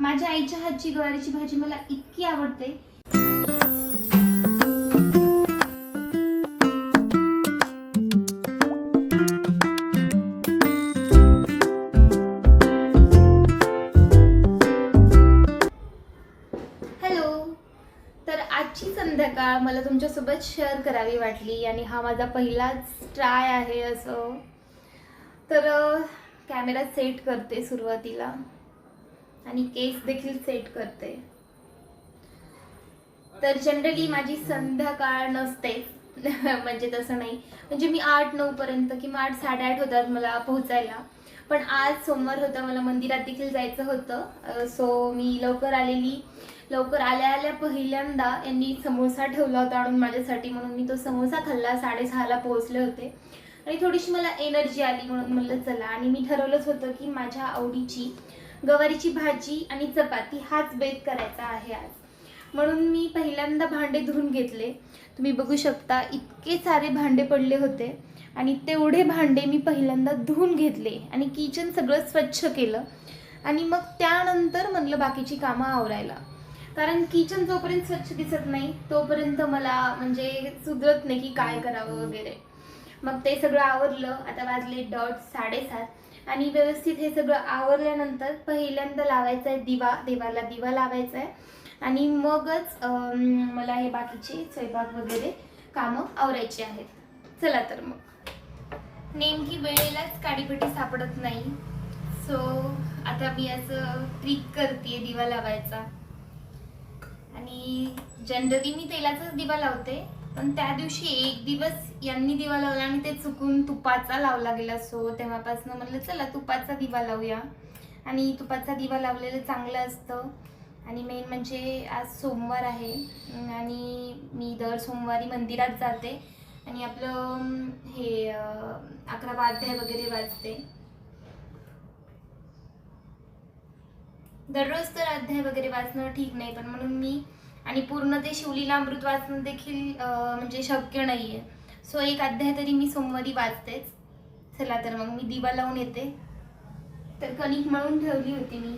माझ्या आईच्या हातची गवारीची भाजी मला इतकी आवडते. हॅलो. तर आजची संध्याकाळ मला तुमच्यासोबत शेअर करावी वाटली आणि हा माझा पहिलाच ट्राय आहे असं. तर कॅमेरा सेट करते सुरुवातीला. आणि केस देखील सेट करते. तर जनरली माझी संध्याकाळ नसते. म्हणजे तसं नाही. म्हणजे मी आठ नऊ पर्यंत किंवा आठ साडेआठ होतात मला पोहोचायला. पण आज सोमवार होता मला मंदिरात देखील जायचं होतं. सो मी लवकर आलेली. लवकर आल्या आल्या पहिल्यांदा यांनी समोसा ठेवला होता आणून माझ्यासाठी. म्हणून मी तो समोसा खाल्ला साडेसहाला पोहोचले होते. आणि थोडीशी मला एनर्जी आली म्हणून म्हणलं चला. आणि मी ठरवलंच होतं की माझ्या आवडीची गवारीची भाजी आणि चपाती हाच बेत करायचा आहे आज. म्हणून मी पहिल्यांदा भांडे धुवून घेतले. तुम्ही बघू शकता इतके सारे भांडे पडले होते आणि तेवढे भांडे मी पहिल्यांदा धुवून घेतले आणि किचन सगळं स्वच्छ केलं. आणि मग त्यानंतर म्हणलं बाकीची कामं आवरायला. कारण किचन जोपर्यंत स्वच्छ दिसत नाही तोपर्यंत मला म्हणजे सुधरत नाही की काय करावं वगैरे. मग ते सगळं आवरलं. आता वाजले डॉट साडेसात. आणि व्यवस्थित हे सगळं आवरल्यानंतर पहिल्यांदा लावायचा आहे दिवा देवाला दिवा लावायचा आहे आणि मगच मला हे बाकीचे स्वयंपाक वगैरे कामं आवरायची आहेत. चला तर मग. नेमकी वेळेलाच काडीपेटी सापडत नाही. सो आता मी असं ट्रिक करते दिवा लावायचा. आणि जनरली मी तेलाचाच दिवा लावते. पण त्या दिवशी एक दिवस यांनी दिवा लावला आणि ते चुकून तुपाचा लावला गेला सो तेव्हापासून म्हणलं चला तुपाचा दिवा लावूया. आणि तुपाचा दिवा लावलेलं चांगलं असतं. आणि मेन म्हणजे आज सोमवार आहे. आणि मी दर सोमवारी मंदिरात जाते. आणि आपलं हे अकरा अध्याय वगैरे वाचते. दररोज तर अध्याय वगैरे वाचणं ठीक नाही पण म्हणून मी आणि पूर्ण ते शिवलीला अमृत वाचणं देखील म्हणजे शक्य नाही आहे सो एक अध्याय तरी मी सोमवारी वाचतेच. चला तर मग मी दिवा लावून येते. तर कणिक मळून ठेवली होती मी.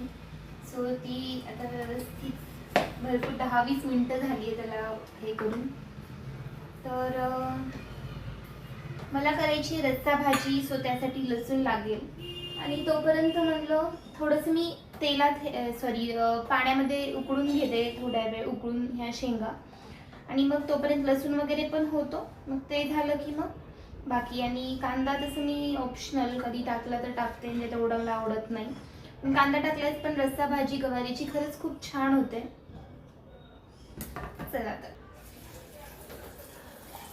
सो ती आता व्यवस्थित भरपूर दहा वीस मिनटं झाली आहे त्याला हे करून. तर मला करायची रस्सा भाजी सो त्यासाठी लसूण लागेल. आणि तोपर्यंत म्हणलं थोडंसं मी तेलात सॉरी पाण्यामध्ये उकळून घेते थोड्या वेळ उकळून ह्या शेंगा. आणि मग तोपर्यंत लसूण वगैरे पण होतो. मग ते झालं की मग बाकी आणि कांदा तसं मी ऑप्शनल कधी टाकला तर टाकते म्हणजे तेवढं आवडत नाही. पण कांदा टाकल्यास पण रस्सा भाजी गवारीची खरंच खूप छान होते. चला तर.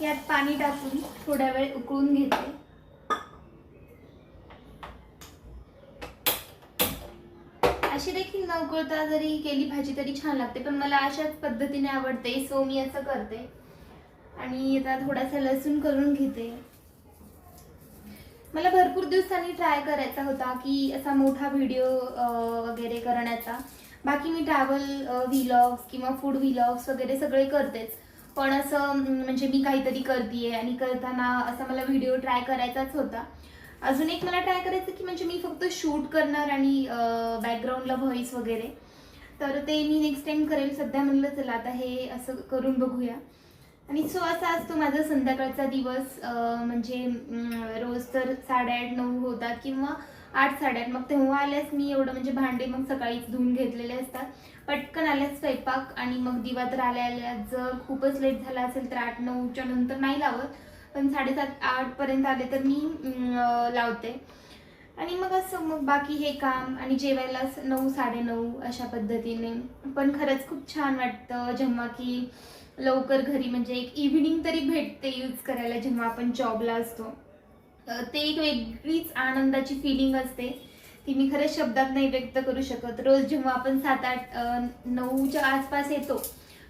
यात पाणी टाकून थोड्या वेळ उकळून घेते. अशी देखील न उकळता जरी केली भाजी तरी छान लागते पण मला अशाच पद्धतीने आवडते. सो मी असं करते. आणि आता थोडासा लसूण करून घेते. मला भरपूर दिवसांनी ट्राय करायचा होता की असा मोठा व्हिडिओ वगैरे करण्याचा. बाकी मी ट्रॅव्हल व्हिलॉग्स किंवा फूड व्हिलॉग्स वगैरे सगळे करतेच. पण असं म्हणजे मी काहीतरी करते आणि करताना असा मला व्हिडिओ ट्राय करायचाच होता. अजून एक मला ट्राय करायचं की म्हणजे मी फक्त शूट करणार आणि बॅकग्राऊंडला व्हॉइस वगैरे. तर ते मी नेक्स्ट टाइम करेल. सध्या म्हणलं चला आता हे असं करून बघूया. आणि सो असा असतो माझा संध्याकाळचा दिवस. म्हणजे रोज तर साडेआठ नऊ होतात किंवा आठ साडेआठ. मग तेव्हा आल्यास मी एवढं म्हणजे भांडे मग सकाळीच धुवून घेतलेले असतात. पटकन आल्यास स्वयंपाक आणि मग दिवा तर आल्या आल्या जर खूपच लेट झाला असेल तर आठ नऊच्या नंतर नाही लावत. पण साडेसात आठपर्यंत आले तर मी लावते. आणि मग असं मग बाकी हे काम आणि जेवायला असं नऊ साडेनऊ अशा पद्धतीने. पण खरंच खूप छान वाटतं जेव्हा की लवकर घरी म्हणजे एक इव्हिनिंग तरी भेटते यूज करायला जेव्हा आपण जॉबला असतो. ते एक वेगळीच आनंदाची फिलिंग असते. ती मी खरंच शब्दात नाही व्यक्त करू शकत. रोज जेव्हा आपण सात आठ नऊच्या आसपास येतो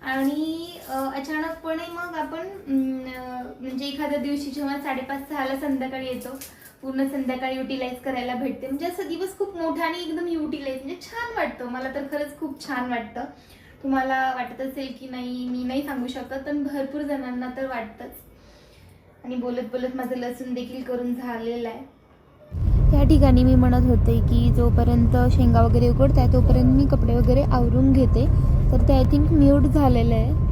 आणि अचानकपणे मग आपण म्हणजे एखाद्या दिवशी जेव्हा साडेपाच सहाला संध्याकाळी येतो पूर्ण संध्याकाळी युटिलाइज करायला भेटते. म्हणजे असा दिवस खूप मोठा आणि एकदम युटिलाइज म्हणजे छान वाटतं. मला तर खरंच खूप छान वाटतं. तुम्हाला वाटत असेल की नाही मी नाही सांगू शकत पण भरपूर जणांना तर वाटतंच. आणि बोलत बोलत माझं लसूण देखील करून झालेलं आहे. त्या ठिकाणी मी म्हणत होते की जोपर्यंत शेंगा वगैरे उकडत आहे तोपर्यंत मी कपडे वगैरे आवरून घेते. तर ते आय थिंक म्यूट झालेलं आहे.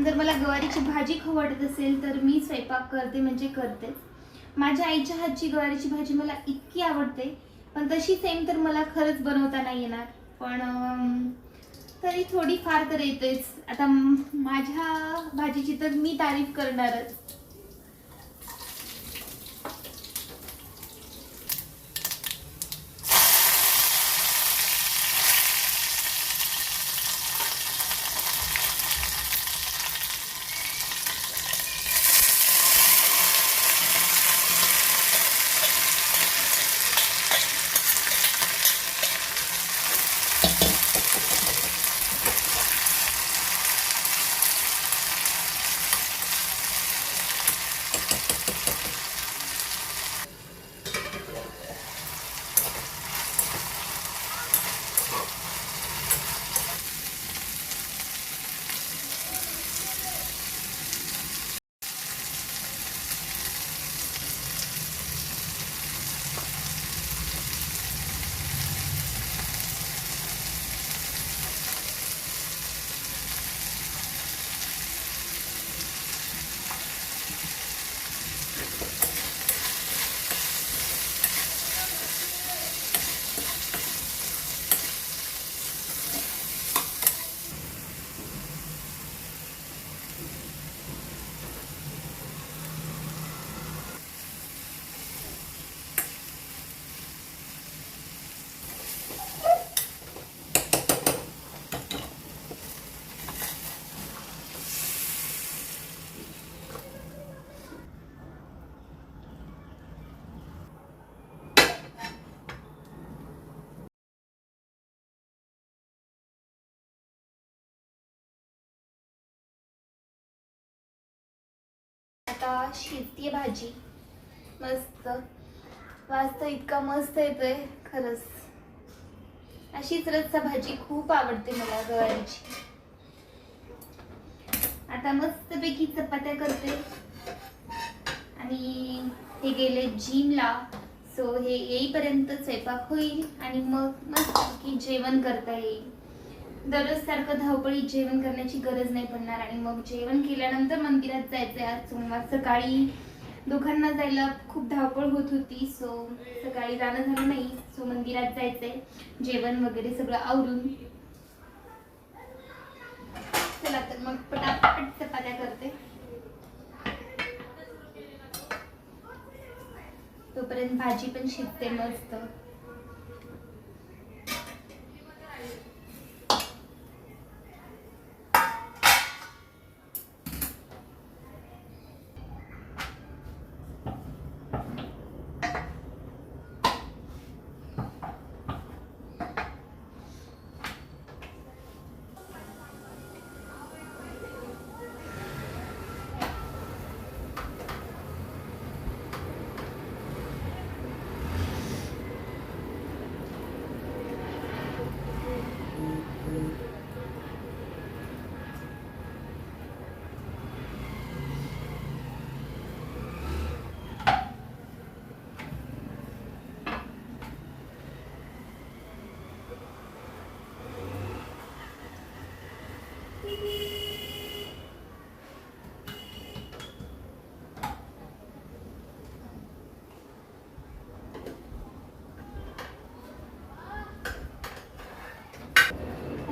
पण जर मला गवारीची भाजी खवडत असेल तर मी स्वयंपाक करते म्हणजे करतेच. माझ्या आईच्या हातची गवारीची भाजी मला इतकी आवडते पण तशी सेम तर मला खरंच बनवता नाही येणार. पण तरी थोडी फार तर येतेच. आता माझ्या भाजीची तर मी तारीफ करणारच. आता शिजतीये भाजी. मस्त. वाजता इतका मस्त येतोय खरंच. अशीच रस्सा भाजी खूप आवडते मला गवारीची. आता मस्तपैकी चपात्या करते. आणि हे गेले जिमला. सो हे येईपर्यंत स्वयंपाक होईल आणि मग मस्तपैकी जेवण करता येईल. दररोज सारखं धावपळीत जेवण करण्याची गरज नाही पडणार आणि मग जेवण केल्यानंतर मंदिरात जायचंय. आज सोमवार सकाळी दोघांना जायला खूप धावपळ होत होती सो सकाळी जाणं झालं नाही सो मंदिरात जायचंय. जेवण वगैरे सगळं आवरून. चला तर मग पटापट चपात्या करते. तोपर्यंत भाजी पण शिजते मस्त.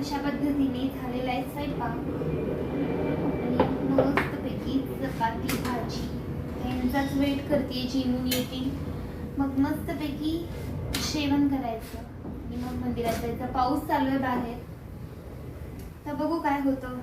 अशा पद्धतीने झालेला आहे स्वयंपाक. आणि मस्तपैकी चपाती भाजी. यांचाच वेट करते जेवून येतील मग मस्तपैकी सेवन करायचं. आणि मग मंदिरात जायचं. पाऊस चालू आहे बाहेर. तर बघू काय होतं.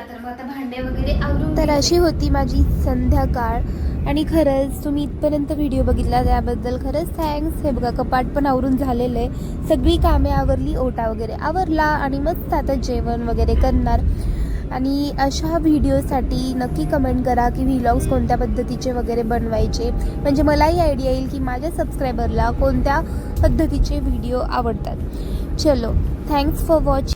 चला तर मग आता भांडे वगैरे आवरून तर अशी होती माझी संध्याकाळ. आणि खरंच तुम्ही इथपर्यंत व्हिडिओ बघितला त्याबद्दल खरंच थँक्स हे बघा कपाट पण आवरून झालेलं. आहे सगळी कामे आवरली ओटा वगैरे आवरला आणि मस्त आता जेवण वगैरे करणार. आणि अशा व्हिडिओसाठी नक्की कमेंट करा की व्हिलॉग्स कोणत्या पद्धतीचे वगैरे बनवायचे. म्हणजे मलाही आयडिया येईल की माझ्या सबस्क्रायबरला कोणत्या पद्धतीचे व्हिडिओ आवडतात. चलो थँक्स फॉर वॉच